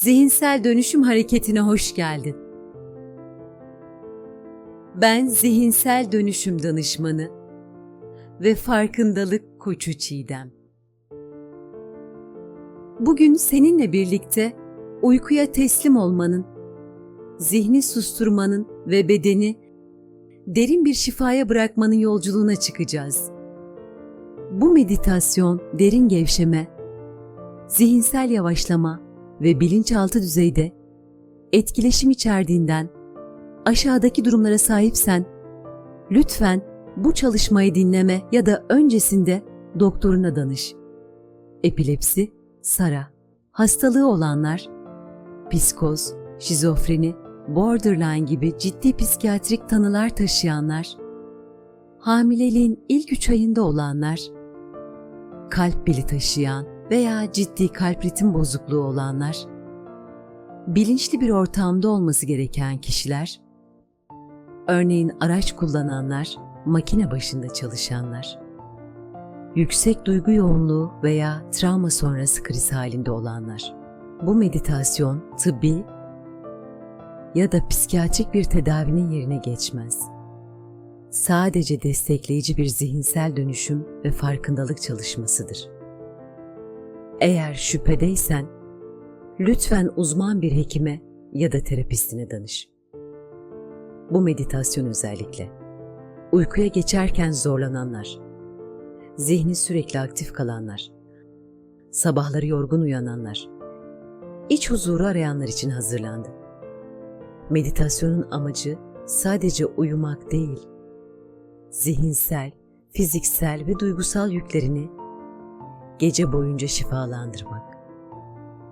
Zihinsel dönüşüm hareketine hoş geldin. Ben zihinsel dönüşüm danışmanı ve farkındalık koçu Çiğdem. Bugün seninle birlikte uykuya teslim olmanın, zihni susturmanın ve bedeni derin bir şifaya bırakmanın yolculuğuna çıkacağız. Bu meditasyon derin gevşeme, zihinsel yavaşlama ve bilinçaltı düzeyde etkileşim içerdiğinden aşağıdaki durumlara sahipsen lütfen bu çalışmayı dinleme ya da öncesinde doktoruna danış. Epilepsi, SARA, hastalığı olanlar, psikoz, şizofreni, borderline gibi ciddi psikiyatrik tanılar taşıyanlar, hamileliğin ilk üç ayında olanlar, kalp bili taşıyan veya ciddi kalp ritim bozukluğu olanlar, bilinçli bir ortamda olması gereken kişiler, örneğin araç kullananlar, makine başında çalışanlar, yüksek duygu yoğunluğu veya travma sonrası kriz halinde olanlar. Bu meditasyon tıbbi ya da psikiyatrik bir tedavinin yerine geçmez. Sadece destekleyici bir zihinsel dönüşüm ve farkındalık çalışmasıdır. Eğer şüphedeysen, lütfen uzman bir hekime ya da terapistine danış. Bu meditasyon özellikle uykuya geçerken zorlananlar, zihni sürekli aktif kalanlar, sabahları yorgun uyananlar, iç huzuru arayanlar için hazırlandı. Meditasyonun amacı sadece uyumak değil, zihinsel, fiziksel ve duygusal yüklerini gece boyunca şifalandırmak.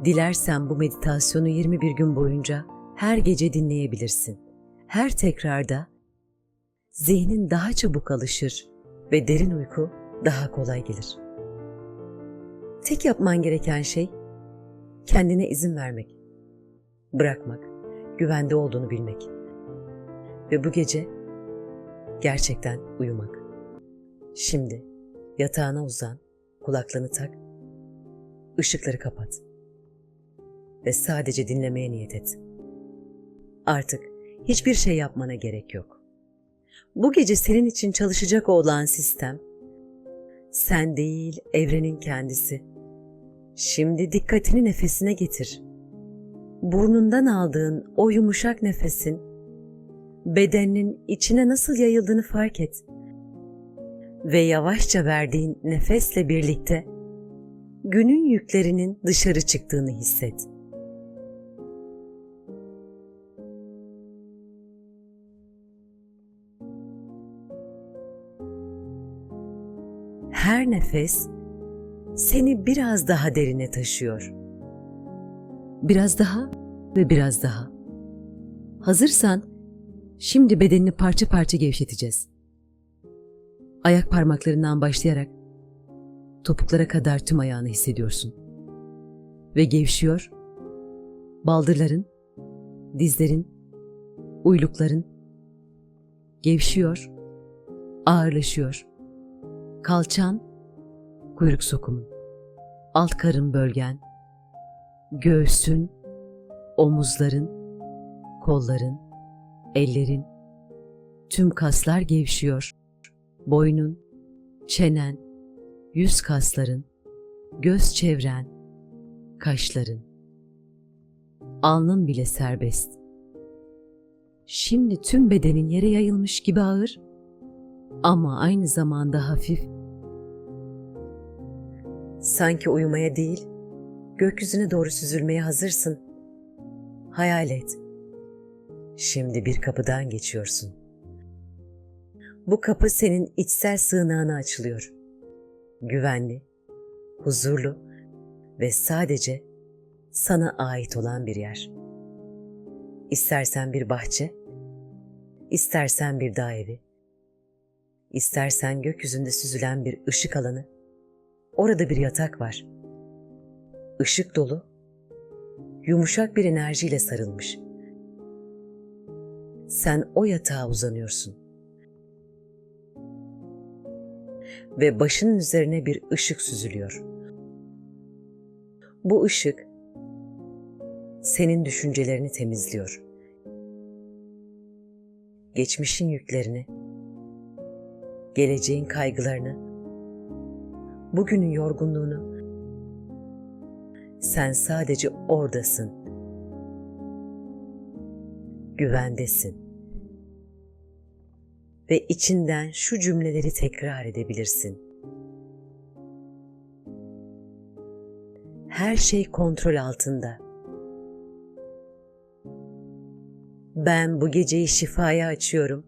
Dilersen bu meditasyonu 21 gün boyunca her gece dinleyebilirsin. Her tekrarda zihnin daha çabuk alışır ve derin uyku daha kolay gelir. Tek yapman gereken şey kendine izin vermek, bırakmak, güvende olduğunu bilmek ve bu gece gerçekten uyumak. Şimdi yatağına uzan, kulaklarını tak, ışıkları kapat ve sadece dinlemeye niyet et. Artık hiçbir şey yapmana gerek yok. Bu gece senin için çalışacak olan sistem sen değil, evrenin kendisi. Şimdi dikkatini nefesine getir. Burnundan aldığın o yumuşak nefesin bedeninin içine nasıl yayıldığını fark et. Ve yavaşça verdiğin nefesle birlikte günün yüklerinin dışarı çıktığını hisset. Her nefes seni biraz daha derine taşıyor. Biraz daha ve biraz daha. Hazırsan şimdi bedenini parça parça gevşeteceğiz. Ayak parmaklarından başlayarak topuklara kadar tüm ayağını hissediyorsun. Ve gevşiyor. Baldırların, dizlerin, uylukların gevşiyor, ağırlaşıyor. Kalçan, kuyruk sokumun, alt karın bölgen, göğsün, omuzların, kolların, ellerin, tüm kaslar gevşiyor. Boynun, çenen, yüz kasların, göz çevren, kaşların. Alnın bile serbest. Şimdi tüm bedenin yere yayılmış gibi ağır ama aynı zamanda hafif. Sanki uyumaya değil, gökyüzüne doğru süzülmeye hazırsın. Hayal et. Şimdi bir kapıdan geçiyorsun. Bu kapı senin içsel sığınağına açılıyor. Güvenli, huzurlu ve sadece sana ait olan bir yer. İstersen bir bahçe, istersen bir dağ evi, istersen gökyüzünde süzülen bir ışık alanı, orada bir yatak var. Işık dolu, yumuşak bir enerjiyle sarılmış. Sen o yatağa uzanıyorsun. Ve başının üzerine bir ışık süzülüyor. Bu ışık senin düşüncelerini temizliyor. Geçmişin yüklerini, geleceğin kaygılarını, bugünün yorgunluğunu sen sadece oradasın. Güvendesin. Ve içinden şu cümleleri tekrar edebilirsin. Her şey kontrol altında. Ben bu geceyi şifaya açıyorum.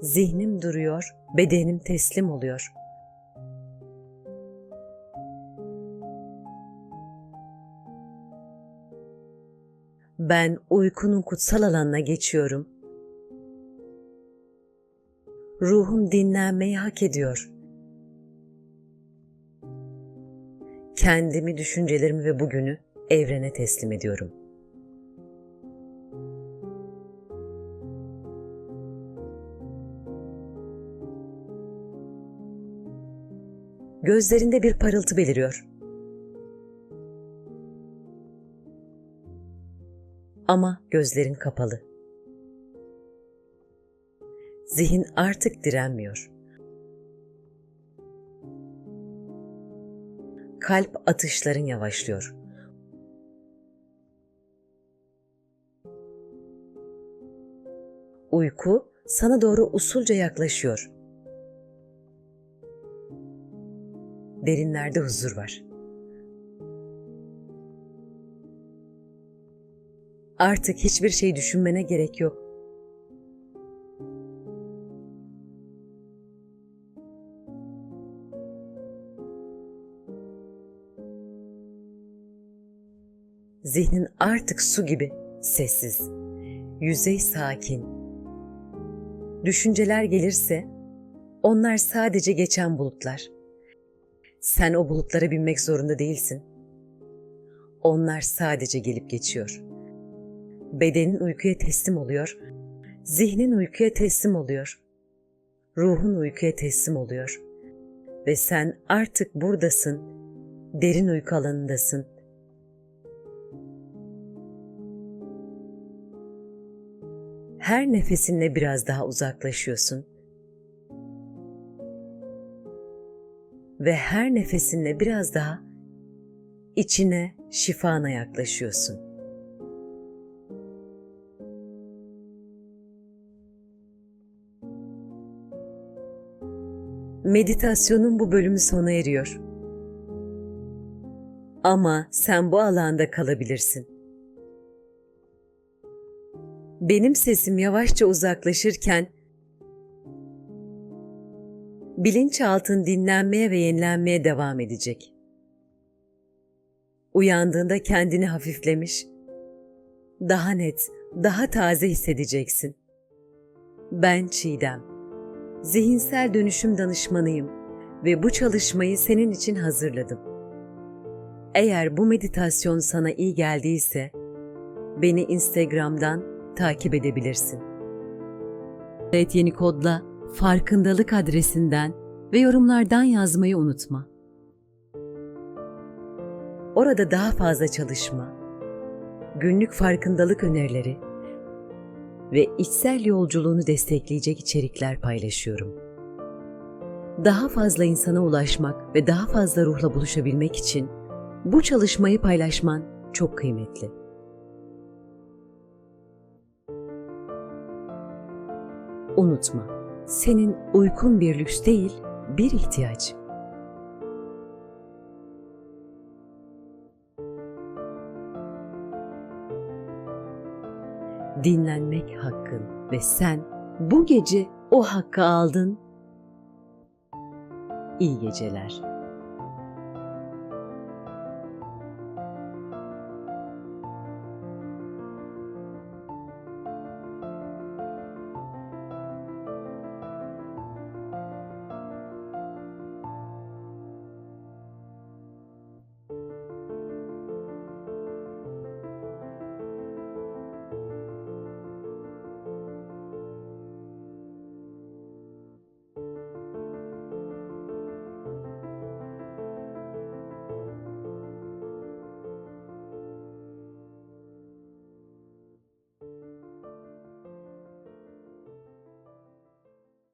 Zihnim duruyor, bedenim teslim oluyor. Ben uykunun kutsal alanına geçiyorum. Ruhum dinlenmeyi hak ediyor. Kendimi, düşüncelerimi ve bugünü evrene teslim ediyorum. Gözlerinde bir parıltı beliriyor. Ama gözlerin kapalı. Zihin artık direnmiyor. Kalp atışların yavaşlıyor. Uyku sana doğru usulca yaklaşıyor. Derinlerde huzur var. Artık hiçbir şey düşünmene gerek yok. Zihnin artık su gibi sessiz, yüzey sakin. Düşünceler gelirse onlar sadece geçen bulutlar. Sen o bulutlara binmek zorunda değilsin. Onlar sadece gelip geçiyor. Bedenin uykuya teslim oluyor. Zihnin uykuya teslim oluyor. Ruhun uykuya teslim oluyor. Ve sen artık buradasın. Derin uyku alanındasın. Her nefesinle biraz daha uzaklaşıyorsun. ve her nefesinle biraz daha içine, şifana yaklaşıyorsun. Meditasyonun bu bölümü sona eriyor. Ama sen bu alanda kalabilirsin. Benim sesim yavaşça uzaklaşırken bilinçaltın dinlenmeye ve yenilenmeye devam edecek. Uyandığında kendini hafiflemiş, daha net, daha taze hissedeceksin. Ben Çiğdem. Zihinsel dönüşüm danışmanıyım ve bu çalışmayı senin için hazırladım. Eğer bu meditasyon sana iyi geldiyse beni Instagram'dan takip edebilirsin. Evet yeni kodla farkındalık adresinden ve yorumlardan yazmayı unutma. Orada daha fazla çalışma, günlük farkındalık önerileri ve içsel yolculuğunu destekleyecek içerikler paylaşıyorum. Daha fazla insana ulaşmak ve daha fazla ruhla buluşabilmek için bu çalışmayı paylaşman çok kıymetli. Unutma, senin uykun bir lüks değil, bir ihtiyaç. Dinlenmek hakkın ve sen bu gece o hakkı aldın. İyi geceler.